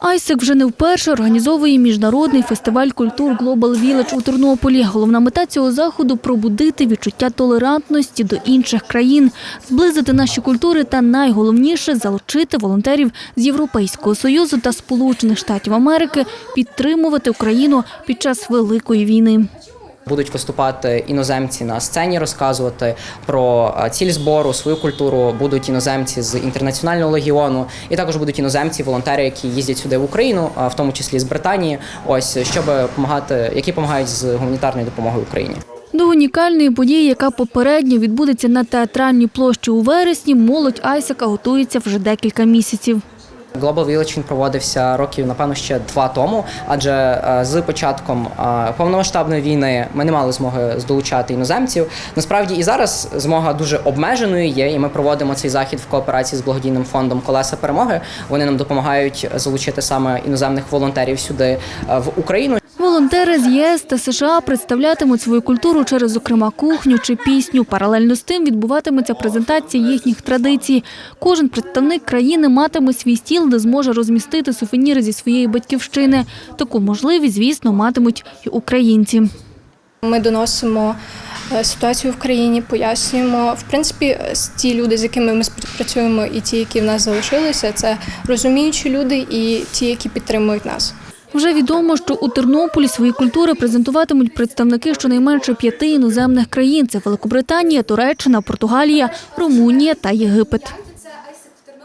Айсек вже не вперше організовує міжнародний фестиваль культур Global Village у Тернополі. Головна мета цього заходу пробудити відчуття толерантності до інших країн, зблизити наші культури та найголовніше залучити волонтерів з Європейського союзу та Сполучених Штатів Америки підтримувати Україну під час великої війни. Будуть виступати іноземці на сцені, розказувати про е, ціль збору, свою культуру. Будуть іноземці з інтернаціонального легіону, і також будуть іноземці, волонтери, які їздять сюди в Україну, а в тому числі з Британії. Ось щоб допомагати, які допомагають з гуманітарною допомогою Україні. До унікальної події, яка попередньо відбудеться на театральній площі у вересні, молодь Айсека готується вже декілька місяців. Global Village проводився років, напевно, ще два тому, адже е, з початком е, повномасштабної війни ми не мали змоги здолучати іноземців. Насправді і зараз змога дуже обмеженою є, і ми проводимо цей захід в кооперації з благодійним фондом Колеса перемоги. Вони нам допомагають залучити саме іноземних волонтерів сюди е, в Україну. Волонтери з ЄС та США представлятимуть свою культуру через, зокрема, кухню чи пісню. Паралельно з тим відбуватиметься презентація їхніх традицій. Кожен представник країни матиме свій стіл, де зможе розмістити сувеніри зі своєї батьківщини. Таку можливість, звісно, матимуть і українці. Ми доносимо е, ситуацію в країні, пояснюємо. В принципі, ті люди, з якими ми співпрацюємо, і ті, які в нас залишилися, це розуміючі люди і ті, які підтримують нас. Вже відомо, що у Тернополі свої культури презентуватимуть представники щонайменше п'яти іноземних країн: це Великобританія, Туреччина, Португалія, Румунія та Єгипет.